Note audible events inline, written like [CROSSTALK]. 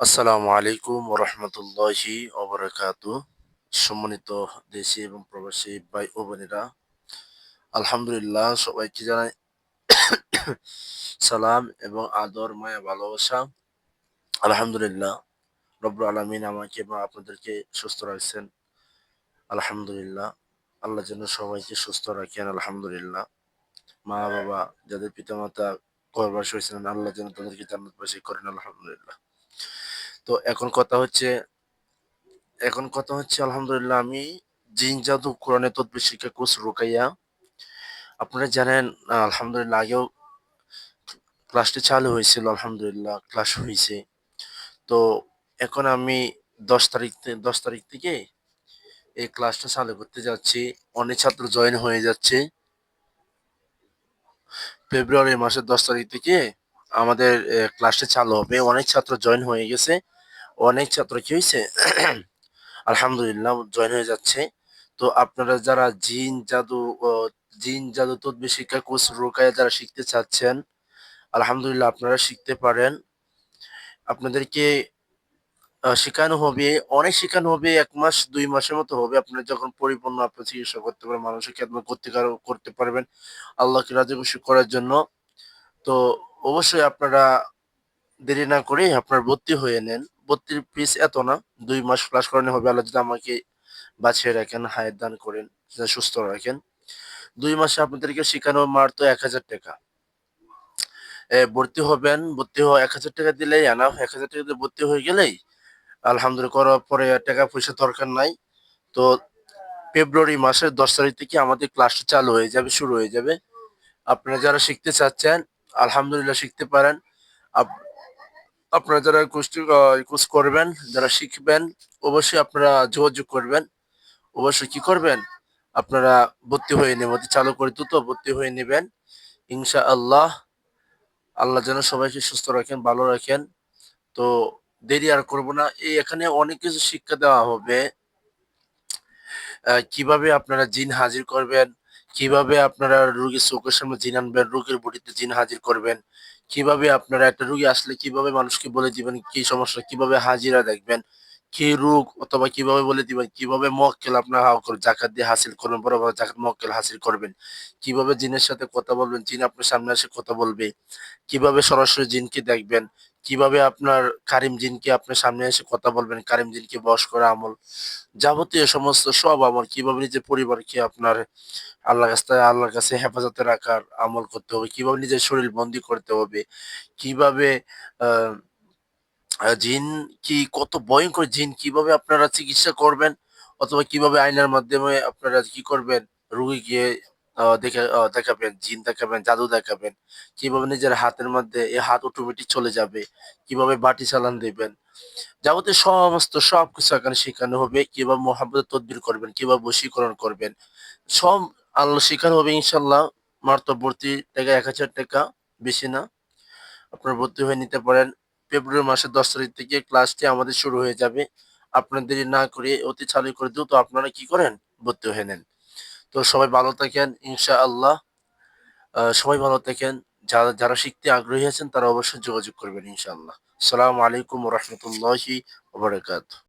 আসসালামু আলাইকুম রহমতুল্লাহি অবরাকাত সম্মানিত দেশি এবং প্রবাসী ভাই ও বোনেরা, আলহামদুলিল্লাহ সবাইকে জানাই [COUGHS] সালাম এবং আদর, মায়া, ভালোবাসা। আলহামদুলিল্লাহ, রব্বুল আলমিন আমাকে এবং আপনাদেরকে সুস্থ রাখছেন। আলহামদুলিল্লাহ, আল্লাহ যেন সবাইকে সুস্থ রাখেন, আলহামদুলিল্লাহ। মা বাবা যাদের পিতামাতা করবাস হয়েছিলেন আল্লাহ যেন তাদেরকে জান্নাতবাসী করেন, আলহামদুলিল্লাহ। তো এখন কথা হচ্ছে, এখন কথা হচ্ছে, আলহামদুলিল্লাহ আমি জিন জাদু কোরআনে তদ্বির শিক্ষা কোর্স রোকাইয়া। আপনারা জানেন আলহামদুলিল্লাহ আগেও ক্লাসটি চালু হয়েছিল, আলহামদুলিল্লাহ ক্লাস হয়েছে তো এখন আমি দশ তারিখ দশ তারিখ থেকে এই ক্লাসটা চালু করতে যাচ্ছি। অনেক ছাত্র জয়েন হয়ে যাচ্ছে। ফেব্রুয়ারি মাসের দশ তারিখ থেকে আমাদের ক্লাসটা চালু হবে। অনেক ছাত্র জয়েন হয়ে গেছে। অনেক ছাত্র কি হয়েছে [CLEARS THROAT] আলহামদুলিল্লাহ জয়েন হয়ে যাচ্ছে। তো আপনারা যারা জিন জাদু জিন জাদু তদ্বি শিক্ষা কোর্স রোকায় যারা শিখতে চাচ্ছেন, আলহামদুলিল্লাহ আপনারা শিখতে পারেন। আপনাদেরকে শেখানো হবে, অনেক শেখানো হবে, এক মাস, দুই মাসের মতো হবে। আপনারা যখন পরিপূর্ণ, আপনার চিকিৎসা করতে পারেন মানুষের খেদমত করতে করতে পারবেন। আল্লাহকে রাজি করার জন্য। তো অবশ্যই আপনারা দেরি না করে আপনার ভর্তি হয়ে নেন। ভর্তির পিস এত না, দুই মাস ক্লাস করানো হবে। আল্লাহ যদি আমাকে বাঁচিয়ে রাখেন, হায়াত দান করেন সুস্থ রাখেন। দুই মাসে আপনাদেরকে শেখানো মারতো এক হাজার টাকা। ভর্তি হবেন, ভর্তি হওয়া এক হাজার টাকা দিলেই আনা, এক হাজার টাকা দিয়ে ভর্তি হয়ে গেলেই আলহামদুলিল্লাহ করার পরে টাকা পয়সা দরকার নাই। তো ফেব্রুয়ারি মাসের দশ তারিখ থেকে আমাদের ক্লাসটা চালু হয়ে যাবে, শুরু হয়ে যাবে। আপনারা যারা শিখতে চাচ্ছেন, আলহামদুলিল্লাহ শিখতে পারেন। আপনারা যারা কোর্সটি কোর্স করবেন, যারা শিখবেন, অবশ্যই আপনারা যোগাযোগ করবেন। অবশ্যই কি করবেন? আপনারা ভর্তি হয়ে নেবেন চালু করে দ্রুত ভর্তি হয়ে নেবেন। ইনশা আল্লাহ আল্লাহ যেন সবাইকে সুস্থ রাখেন, ভালো রাখেন। তো দেরি আর করব না। এই এখানে অনেক কিছু শিক্ষা দেওয়া হবে। কীভাবে আপনারা জিন হাজির করবেন? কীভাবে আপনারা রুগীর চোখের সামনে জিন আনবেন? রোগীর বডিতে জিন হাজির করবেন? কীভাবে আপনারা একটা রুগী আসলে কীভাবে মানুষকে বলে দিবেন, কি সমস্যা, কীভাবে হাজিরা দেখবেন, কি রোগ অথবা কীভাবে বলে দিবেন, কীভাবে মক্কেল আপনার জাকাত দিয়ে হাসিল করবেন, বড় জাকাত মক্কেল হাসিল করবেন, কীভাবে জিনের সাথে কথা বলবেন, জিন আপনার সামনে এসে কথা বলবে, কীভাবে সরাসরি জিনকে দেখবেন, কীভাবে আপনার কারিম জিনকে আপনার সামনে এসে কথা বলবেন, কারিম জিনকে বস করা আমল যাবতীয় সমস্ত সব আমল, কীভাবে নিজের পরিবারকে আপনার আল্লাহ কাছে, আল্লাহর কাছে হেফাজতে রাখার আমল করতে হবে। কীভাবে নিজের শরীর বন্দি করতে হবে? কীভাবে জিন কি, কত ভয়ঙ্কর জিন, কীভাবে আপনারা চিকিৎসা করবেন? অথবা কীভাবে আইনের মাধ্যমে আপনারা কি করবেন? রুগীকে দেখে দেখাবেন, জিন দেখাবেন, জাদু দেখাবেন। কীভাবে নিজের হাতের মধ্যে এই হাত অটোমেটিক চলে যাবে? কীভাবে বাটি চালান দেবেন? যাবতীয় সমস্ত সব কিছু এখানে শেখানো হবে। কীভাবে মোহাম্মদ তদবির করবেন? কীভাবে বশীকরণ করবেন? সব আল্লাহ শেখানো হবে ইনশাল্লাহ। মার্ত ভর্তি টাকা এক হাজার টাকা, বেশি না। আপনারা ভর্তি হয়ে নিতে পারেন। ফেব্রুয়ারি মাসের দশ তারিখ থেকে ক্লাসটি আমাদের শুরু হয়ে যাবে। আপনার দেরি না করে অতি চালু করে দিও তো আপনারা কি করেন? ভর্তি হয়ে নেন। তো সবাই ভালো থাকেন ইনশা আল্লাহ সবাই ভালো থাকেন। যারা যারা শিখতে আগ্রহী আছেন তারা অবশ্যই যোগাযোগ করবেন ইনশাআল্লাহ। সালাম আলাইকুম রহমতুল্লাহি